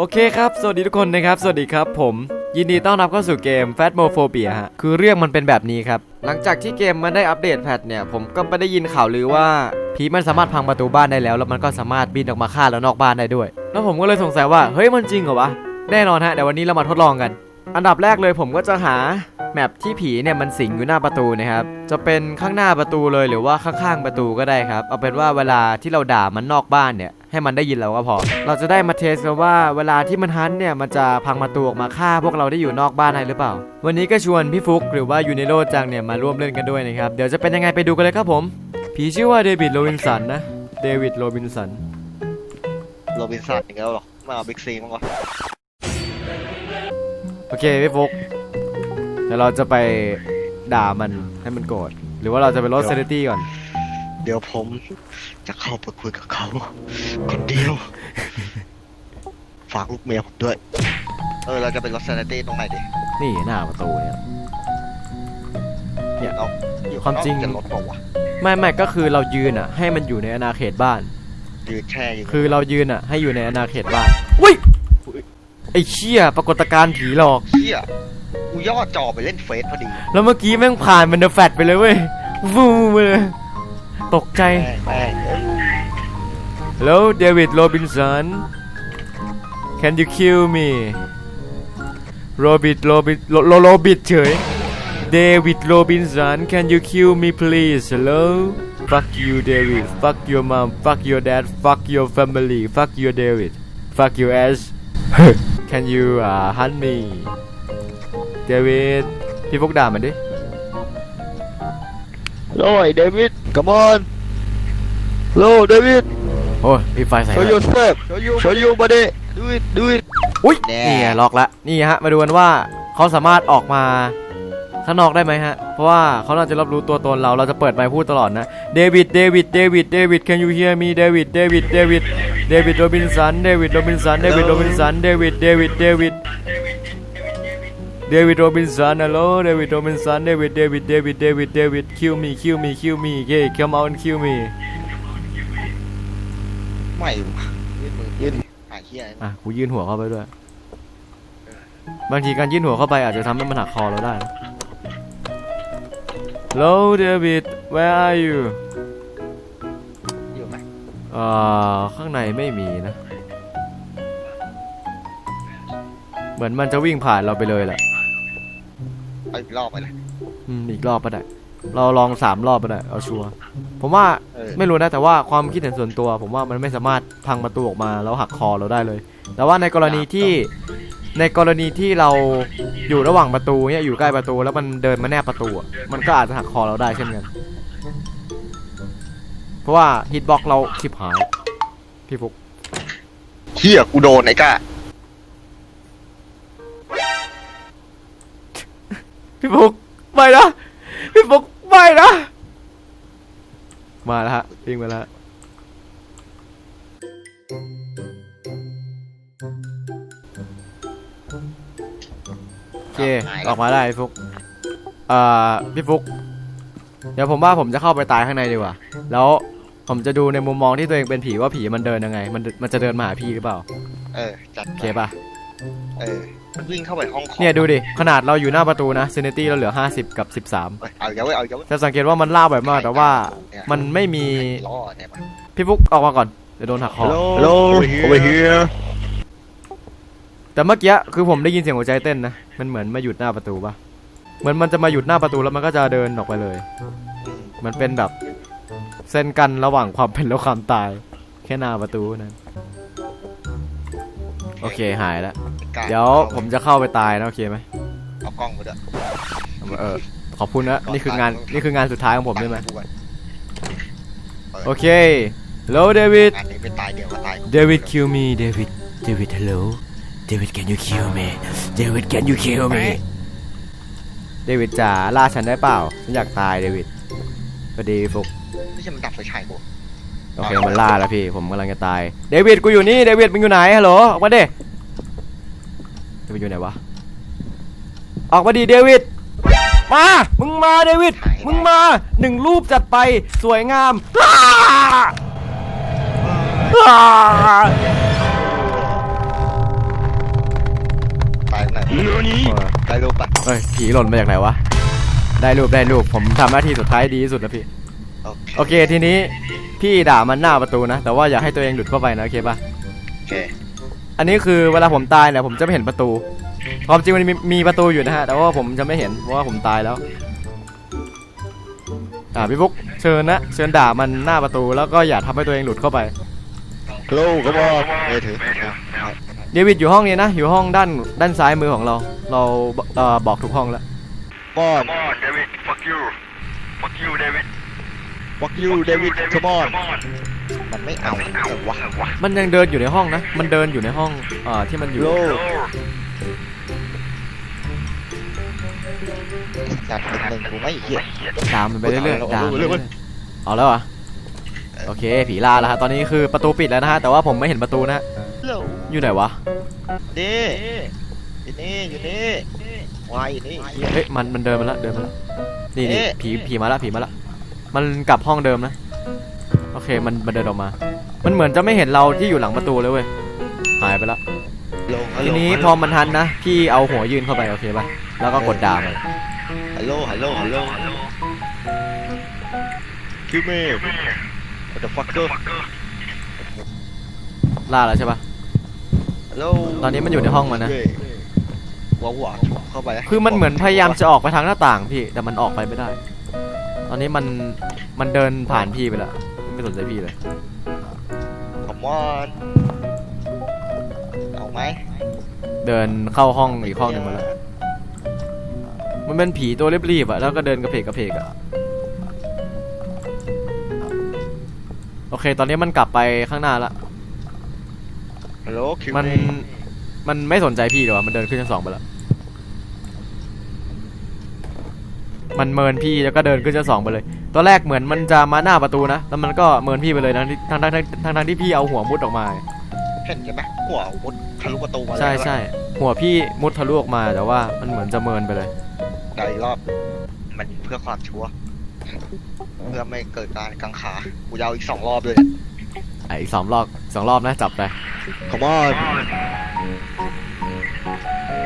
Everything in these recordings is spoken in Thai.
โอเคครับ สวัสดีทุกคนนะครับ สวัสดีครับผม ยินดีต้อนรับเข้าสู่เกม Fat m o p h o b i a ฮะ คือเรื่องมันเป็นแบบนี้ครับ หลังจากที่เกมมันได้อัปเดตแพทเนี่ย ผมก็ไปได้ยินข่าวลือว่าผีมันสามารถพังประตูบ้านได้แล้ว แล้วมันก็สามารถบินออกมาฆ่าแล้วนอกบ้านได้ด้วย แล้วผมก็เลยสงสัยว่า เฮ้ย มันจริงเหรอวะ แน่นอนฮะ เดี๋ยววันนี้เรามาทดลองกัน อันดับแรกเลยผมก็จะหา แมปที่ผีเนี่ยมันสิงอยู่หน้าประตูนะครับ จะเป็นข้างหน้าประตูเลยหรือว่าข้างๆประตูก็ได้ครับ เอาเป็นว่าเวลาที่เราด่ามันนอกบ้านเนี่ยให้มันได้ยินเราก็พอ เราจะได้มาเทสกันว่าเวลาที่มันฮันต์เนี่ยมันจะพังประตูออกมาฆ่าพวกเราได้อยู่นอกบ้านได้หรือเปล่า วันนี้ก็ชวนพี่ฟุกหรือว่ายูนิโรจังเนี่ยมาร่วมเล่นกันด้วยนะครับ เดี๋ยวจะเป็นยังไงไปดูกันเลยครับผม ผีชื่อว่าเดวิดโรบินสันนะ เดวิดโรบินสัน โรบินสันอีกแล้วเหรอ มาเอาบิ๊กซีมั้งวะโอเคพี่ฟุก เดี๋ยวเราจะไปด่ามันให้มันโกรธหรือว่าเราจะไปลดเซนตี้ก่อน เดี๋ยวผมจะเข้าไปคุยกับเขาคนเดียว ฝากลูกเมียผมด้วย เออ เราจะเป็นรถซนตี้ตรงไหนดีนี่หน้าประตูเนี่ย เนี่ยเราอยู่ความจริง จะรถบอกว่าวไม่ไม่ก็คือเรายืนอะ ให้มันอยู่ในอาณาเขตบ้านะยืนแช่อยู่คือเรายืนอะ ให้อยู่ในอาณาเขตบ้านอุ้ยไอ้เชี่ยปรากฏการณ์ผีหลอกเฮีย กูย่อจอไปเล่นเฟซพอดีแล้วเมื่อกี้แม่งผ่านมันเดอะแฟตไปเลยเว้ยฟูไปเลย ตกใจ แม่งแม่งเอ้ย Hello David Robinson Can you kill me Robert Robert โลโลโรบิดเฉย David Robinson Can you kill me please Hello Fuck you David Fuck your mom Fuck your dad Fuck your family Fuck your David Fuck your ass Can you uh, hunt me David พี่ฟุกด่ามันดิ โอ้ยเดวิด come on โลเดวิด โอ้ยพี่ไฟใส่ show แล้ว yourself show you body do it do it อุ้ยแน่ นี่ไงล็อกละนี่ฮะ มาดูกันว่าเขาสามารถออกมาข้างนอกได้ไหมฮะ เพราะว่าเขาน่าจะรับรู้ตัวตนเรา เราจะเปิดไมค์พูดตลอดนะ เดวิด เดวิด เดวิด เดวิด can you hear me เดวิด เดวิด เดวิด เดวิด โรบินสัน เดวิด โรบินสัน เดวิด โรบินสัน เดวิด เดวิด เดวิด เดวิด โรบินสันฮัลโหลเดวิดโรบินสันเดวิดเดวิดเดวิดเดวิดเดวิด kill me kill me kill me okay come out and kill me ไม่วะยื่นมือยื่นอะเฮียอะกูยื่นหัวเข้าไปด้วย บางทีการยื่นหัวเข้าไปอาจจะทำให้มันหักคอเราได้นะ Hello David where are you อยู่ไหมเอ่อข้างในไม่มีนะ เหมือนมันจะวิ่งผ่านเราไปเลยแหละ เอาอีกรอบไปเลย อืมอีกรอบก็ได้ เราลองสามรอบก็ได้เอาชัวร์ผมว่าเออ ไม่รู้นะแต่ว่าความคิดเห็นส่วนตัว ผมว่ามันไม่สามารถพังประตูออกมาแล้วหักคอเราได้เลย แต่ว่าในกรณีที่ในกรณีที่เราอยู่ระหว่างประตูเนี่ยอยู่ใกล้ประตูแล้วมันเดินมาแนบประตูอะมันก็อาจจะหักคอเราได้เช่นกัน เพราะว่าฮิตบ็อกเราชิบหายพี่ฟุก เฮียกูโดนไอ้ก้า พี่ฟุกไม่นะพี่ฟุกไม่นะมาแล้วฮะวิ่งมาแล้วโอเคออกมาได้พี่ฟุกเอ่อพี่ฟุกเดี๋ยวผมว่าผมจะเข้าไปตายข้างในดีกว่า แล้วผมจะดูในมุมมองที่ตัวเองเป็นผีว่าผีมันเดินยังไง มันมันจะเดินมาหาพี่หรือเปล่า เออจัดโอเคป่ะ เออ มันวิ่งเข้าไปห้องของเนี่ยดูดิ ขนาดเราอยู่หน้าประตูนะเซนตี้เราเหลือ 50 กับ 13เอ้ยเอาอีกแล้วเว้ยเอาอีกแล้วเว้ยจะสังเกตว่ามันล่าแบบมากแต่ว่าเนี่ยมันไม่มี ล้อเนี่ยมันพี่ฟุกออกมาก่อน เดี๋ยวโดนหักคอ Hello over here แต่เมื่อกี้คือผมได้ยินเสียงหัวใจเต้นนะ มันเหมือนมาหยุดหน้าประตูปะเหมือนมันจะมาหยุดหน้าประตูแล้วมันก็จะเดินออกไปเลยมันเป็นแบบเส้นกันระหว่างความเป็นและความตาย แค่หน้าประตูนั้น โอเคหายแล้ว กล้าเดี๋ยวผมจะเข้าไปตายนะโอเคไหมเอากล้องมาด้วยเออขอบคุณนะนี่คืองานนี่คืองานสุดท้ายของผมใช่ไหมปังกูก่อนโอเค Hello David อันนี้ไม่ตายเดี๋ยวก็ตาย David kill me David David hello David can you kill me David can you kill me David จ๋าล่าฉันได้เปล่าฉันอยากตาย David สวัสดีฟุกไม่ใช่มันดับไฟฉายกูโอเคมันล่าแล้วพี่ผมกำลังจะตาย David กูอยู่นี่ David มึงอยู่ไหนฮัลโหลออกมาดิ David อยู่ไหนวะ ออกมาดิ David มา มึงมา David มึงมาหนึ่งรูปจัดไปสวยงามอ้าอ้าได้รูปปะเฮ้ยผีหล่นมาจากไหนวะ ได้รูปได้รูปผมทำหน้าที่สุดท้ายดีที่สุดแล้วพี่ โอเคโอเคทีนี้พี่ด่ามันหน้าประตูนะ แต่ว่าอย่าให้ตัวเองหลุดเข้าไปนะโอเคปะโอเค อันนี้คือเวลาผมตายเนี่ยผมจะไม่เห็นประตู ความจริงมันมีมีประตูอยู่นะฮะ แต่ว่าผมจะไม่เห็นเพราะว่าผมตายแล้ว อ่าพี่ฟุกเชิญนะ เชิญด่ามันหน้าประตูแล้วก็อย่าทำให้ตัวเองหลุดเข้าไปฮัลโหลก็บอกเอถือเอาเดวิดอยู่ห้องนี้นะ อยู่ห้องด้านด้านซ้ายมือของเรา เราเอ่อบอกทุกห้องแล้ว บอล Come on, David. Fuck you. Fuck you, David. Fuck you David come on มันไม่เอาเอาวะมันยังเดินอยู่ในห้องนะ มันเดินอยู่ในห้องอ่าที่มันอยู่โล Hello. จัดหนึ่งกูไม่เหี้ยด่ามันไปเรื่อยเอาๆด่าเอามันเรื่ไปอยๆเรื่อยๆเอาแล้วเหรอโอเค ผีลาแล้วฮะตอนนี้คือประตูปิดแล้วนะฮะแต่ว่าผมไม่เห็นประตูนะฮะโลอยู่ไหนวะนี่อยู่นี่อยู่นี่วายอยู่นี่เหี้ยเฮ้ยมันมันเดินมาแล้วเดินมาแล้วนี่นี่เอ๊ะผีผีมาแล้วผีมาแล้ว มันกลับห้องเดิมนะ โอเคมันมันเดินออกมา มันเหมือนจะไม่เห็นเราที่อยู่หลังประตูเลยเว้ย หายไปแล้วโลฮัลโหลทีนี้พอมันทันนะ พี่เอาหัวยื่นเข้าไปโอเคป่ะ แล้วก็กดด่ามันฮัลโหลฮัลโหลฮัลโหลคิวเมย์ what the fucker ล่าแล้วใช่ป่ะ ฮัลโหลตอนนี้มันอยู่ในห้องมันนะ ว้าวว้าวเข้าไปะคือมันเหมือนพยายามจะออกไปทางหน้าต่างพี่ แต่มันออกไปไม่ได้ ตอนนี้มันมันเดินผ่านพี่ไปแล้วไม่สนใจพี่เลยขมอนเอาไหมเดินเข้าห้องอีกห้องหนึ่งมาแล้ว มันเป็นผีตัวรีบๆอะแล้วก็เดินกระเพกกระเพกอะโอเค ตอนนี้มันกลับไปข้างหน้าละ ฮัลโหลคิวมันเมย์มันไม่สนใจพี่หรอวะมันเดินขึ้นชั้นสองไปแล้ว มันเมินพี่แล้วก็เดินขึ้นชั้นสองไปเลย ตอนแรกเหมือนมันจะมาหน้าประตูนะ แล้วมันก็เมินพี่ไปเลยทั้งที่ทั้งทั้งทั้งทั้งทั้งที่พี่เอาหัวมุดออกมา เห็นใช่ไหมหัวมุดทะลุประตูมาเลยใช่ใช่หัวพี่มุดทะลุออกมาแต่ว่ามันเหมือนจะเมินไปเลยได้อีกรอบ มันเพื่อความชัวร์เพื่อไม่เกิดการกังขากูยาวอีกสองรอบเลยอะอีกสองรอบสองรอบนะจับไป Come on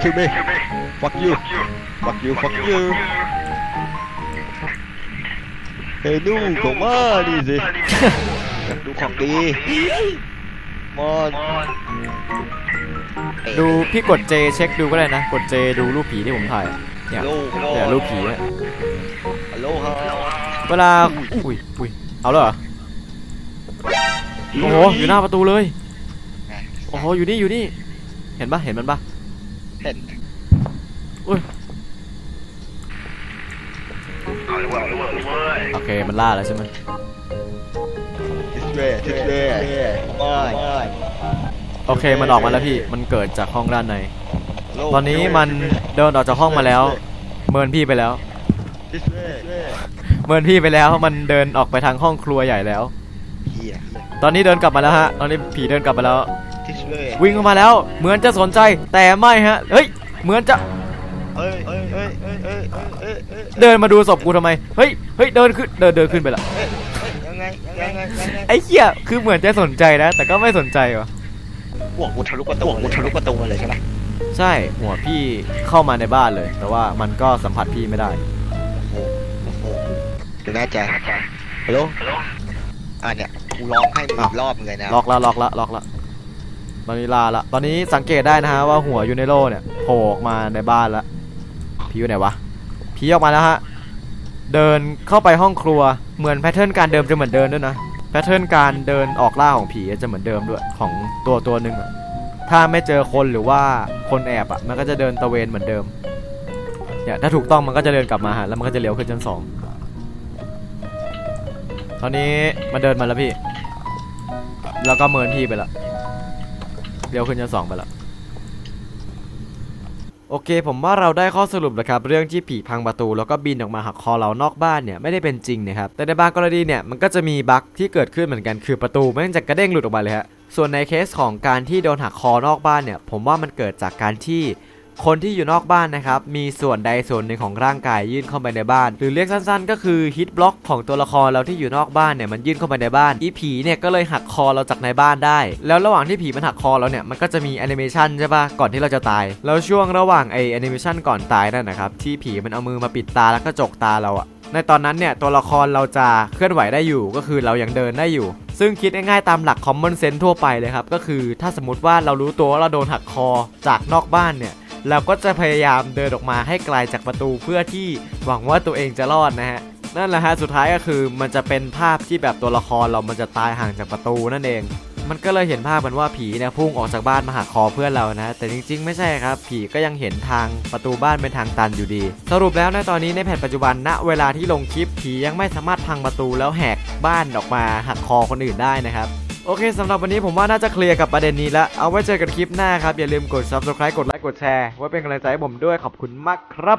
kill me Kill me. fuck you Fuck you. fuck you fuck you เฮ้ยนู่นก็มาดิสิอยากดูของดี มอน Come on. ดูพี่กดเจเช็คดูก็ได้นะ กดเจดูรูปผีที่ผมถ่ายอะเนี่ยโลเนี่ยรูปผีอะฮัลโหลฮัลโหลเวลา อุ้ยอุ้ยเอาแล้วเหรอ โอ้โห อยู่หน้าประตูเลย โอ้โห อยู่นี่ อยู่นี่ เห็นปะเห็นมันปะเห็นเอาเลย เอาเลยเว้ยเอาเลยเว้ยโอเคมันล่าแล้วใช่ไหม this way this way come on โอเคมันออกมาแล้วพี่มันเกิดจากห้องด้านในตอนนี้มันเดินออกจากห้องมาแล้ว เมินพี่ไปแล้ว เมินพี่ไปแล้วมันเดินออกไปทางห้องครัวใหญ่แล้ว ตอนนี้เดินกลับมาแล้วฮะ ตอนนี้ผีเดินกลับมาแล้ว วิ่งเข้ามาแล้ว เหมือนจะสนใจแต่ไม่ฮะ เฮ้ย เหมือนจะ เอ้ยเอ้ยเดินมาดูศพกูทำไม เฮ้ย เฮ้ย เดินขึ้น เดินเดินขึ้นไปละ ยังไงยังไงยังไงไอ้เหี้ย คือเหมือนจะสนใจนะ แต่ก็ไม่สนใจวะหัวกูทะลุประตูหัวกูทะลุประตูมาเลยใช่ไหมใช่ หัวพี่เข้ามาในบ้านเลย แต่ว่ามันก็สัมผัสพี่ไม่ได้โอ้โหดูแน่ใจฮัลโหลอะเนี่ยกูลองให้มึงอีกรอบมึงเลยนะล็อกละล็อกละล็อกละ ตอนนี้ลาละ ตอนนี้สังเกตได้นะฮะว่าหัวยูเนโรเนี่ยโผล่ออกมาในบ้านละผีอยู่ไหนวะ ผีออกมาแล้วฮะ เดินเข้าไปห้องครัว เหมือนแพทเทิร์นการเดิมจะเหมือนเดิมด้วยนะ แพทเทิร์นการเดินออกล่าของผีจะเหมือนเดิมด้วยของตัวตัวหนึ่งอะถ้าไม่เจอคนหรือว่าคนแอบอะมันก็จะเดินตะเวนเหมือนเดิม เนี่ยถ้าถูกต้องมันก็จะเดินกลับมาฮะแล้วมันก็จะเลี้ยวขึ้นชั้นสองตอนนี้มันเดินมาแล้วพี่ แล้วก็เมินพี่ไปละเลี้ยวขึ้นชั้นสองไปละ โอเค ผมว่าเราได้ข้อสรุปแล้วครับเรื่องที่ผีพังประตู แล้วก็บินออกมาหักคอเรานอกบ้านเนี่ยไม่ได้เป็นจริงนะครับแต่ในบางกรณีเนี่ยมันก็จะมีบั๊กที่เกิดขึ้นเหมือนกันคือประตูแม่งจะกระเด้งหลุดออกมาเลยฮะส่วนในเคสของการที่โดนหักคอนอกบ้านเนี่ยผมว่ามันเกิดจากการที่ คนที่อยู่นอกบ้านนะครับ มีส่วนใดส่วนหนึ่งของร่างกายยื่นเข้าไปในบ้าน หรือเรียกสั้นๆ ก็คือฮิตบล็อกของตัวละครเราที่อยู่นอกบ้านเนี่ยมันยื่นเข้าไปในบ้านอีผีเนี่ยก็เลยหักคอเราจากในบ้านได้ แล้วระหว่างที่ผีมันหักคอเราเนี่ยมันก็จะมีแอนิเมชันใช่ปะก่อนที่เราจะตายแล้วช่วงระหว่างไอแอนิเมชันก่อนตายนั่นนะครับที่ผีมันเอามือมาปิดตาแล้วก็จกตาเราอะในตอนนั้นเนี่ยตัวละครเราจะเคลื่อนไหวได้อยู่ก็คือเรายังเดินได้อยู่ ซึ่งคิดง่ายๆตามหลัก common sense ทั่วไปเลยครับ ก็คือถ้าสมมติว่าเรารู้ตัวว่าเราโดนหักคอจากนอกบ้านเนี่ย เราก็จะพยายามเดินออกมาให้ไกลจากประตูเพื่อที่หวังว่าตัวเองจะรอดนะฮะนั่นแหละฮะสุดท้ายก็คือมันจะเป็นภาพที่แบบตัวละครเรามันจะตายห่างจากประตูนั่นเอง มันก็เลยเห็นภาพมันว่าผีเนี่ยพุ่งออกจากบ้านมาหักคอเพื่อนเรานะ แต่จริงๆ ไม่ใช่ครับ ผีก็ยังเห็นทางประตูบ้านเป็นทางตันอยู่ดี สรุปแล้วนะตอนนี้ในแผ่นปัจจุบันณเวลาที่ลงคลิปผียังไม่สามารถพังประตูแล้วแหกบ้านออกมาหักคอคนอื่นได้นะครับ โอเคสำหรับวันนี้ผมว่าน่าจะเคลียร์กับประเด็นนี้แล้ว เอาไว้เจอกันคลิปหน้าครับ อย่าลืมกด subscribe กดไลค์กดแชร์ไว้เป็นกำลังใจให้ผมด้วยขอบคุณมากครับ